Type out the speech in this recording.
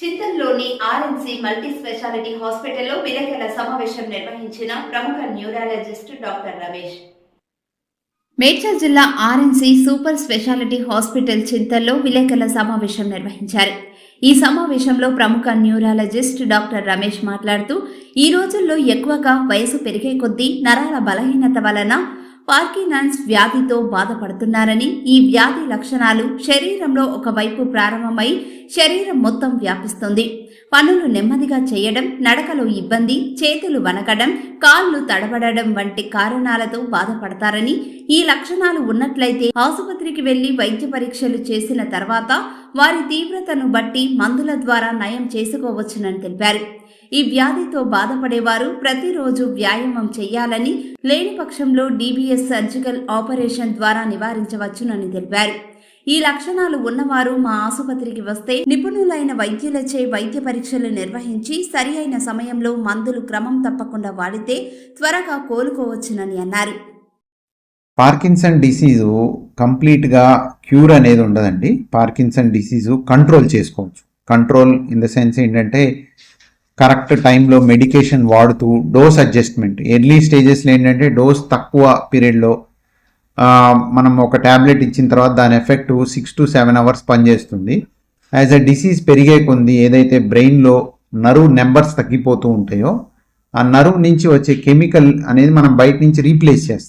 చింతల్లోని RNC multi speciality హాస్పిటల్లో విలేకరుల సమావేశం నిర్వహించిన ప్రముఖ న్యూరాలజిస్ట్ డాక్టర్ రమేష్. మేడ్చల్ జిల్లా ఆర్ఎన్సీ సూపర్ స్పెషాలిటీ హాస్పిటల్ చింతల్లో విలేకరుల సమావేశం నిర్వహించారు. ఈ సమావేశంలో ప్రముఖ న్యూరాలజిస్ట్ డాక్టర్ రమేష్ మాట్లాడుతూ ఈ రోజుల్లో ఎక్కువగా వయసు పెరిగే కొద్దీ నరాల బలహీనత వలన పార్కినాన్స్ వ్యాధితో బాధపడుతున్నారని ఈ వ్యాధి లక్షణాలు శరీరంలో ఒకవైపు ప్రారంభమై శరీరం మొత్తం వ్యాపిస్తుంది. పనులు నెమ్మదిగా చేయడం నడకలో ఇబ్బంది చేతులు వనకడం కాళ్ళు తడబడడం వంటి కారణాలతో బాధపడతారని ఈ లక్షణాలు ఉన్నట్లయితే ఆసుపత్రికి వెళ్ళి వైద్య పరీక్షలు చేసిన తర్వాత వారి తీవ్రతను బట్టి మందుల ద్వారా నయం చేసుకోవచ్చునని తెలిపారు. ఈ వ్యాధితో బాధపడేవారు ప్రతిరోజు వ్యాయామం చేయాలని లేని పక్షంలో డీబీఎస్ సర్జికల్ ఆపరేషన్ ద్వారా నివారించవచ్చునని తెలిపారు. ఈ లక్షణాలు ఉన్నవారు మా ఆసుపత్రికి వస్తే నిపుణులైన వైద్యులచే వైద్య పరీక్షలు నిర్వహించి సరి అయిన సమయంలో మందులు క్రమం తప్పకుండా వాడితే త్వరగా కోలుకోవచ్చునని అన్నారు. పార్కిన్సన్ డిసీజు కంప్లీట్గా క్యూర్ అనేది ఉండదండి. పార్కిన్సన్ డిసీజు కంట్రోల్ చేసుకోవచ్చు. కంట్రోల్ ఇన్ ద సెన్స్ ఏంటంటే కరెక్ట్ టైంలో మెడికేషన్ వాడుతూ డోస్ అడ్జస్ట్మెంట్. ఎర్లీ స్టేజెస్లో ఏంటంటే డోస్ తక్కువ పీరియడ్లో మనం ఒక ట్యాబ్లెట్ ఇచ్చిన తర్వాత దాని effect six to seven hours పనిచేస్తుంది. యాజ్ అ డిసీజ్ పెరిగే కొంది ఏదైతే బ్రెయిన్లో నరువు నెంబర్స్ తగ్గిపోతూ ఉంటాయో ఆ నరువు నుంచి వచ్చే కెమికల్ అనేది మనం బయట నుంచి రీప్లేస్ చేస్తాం.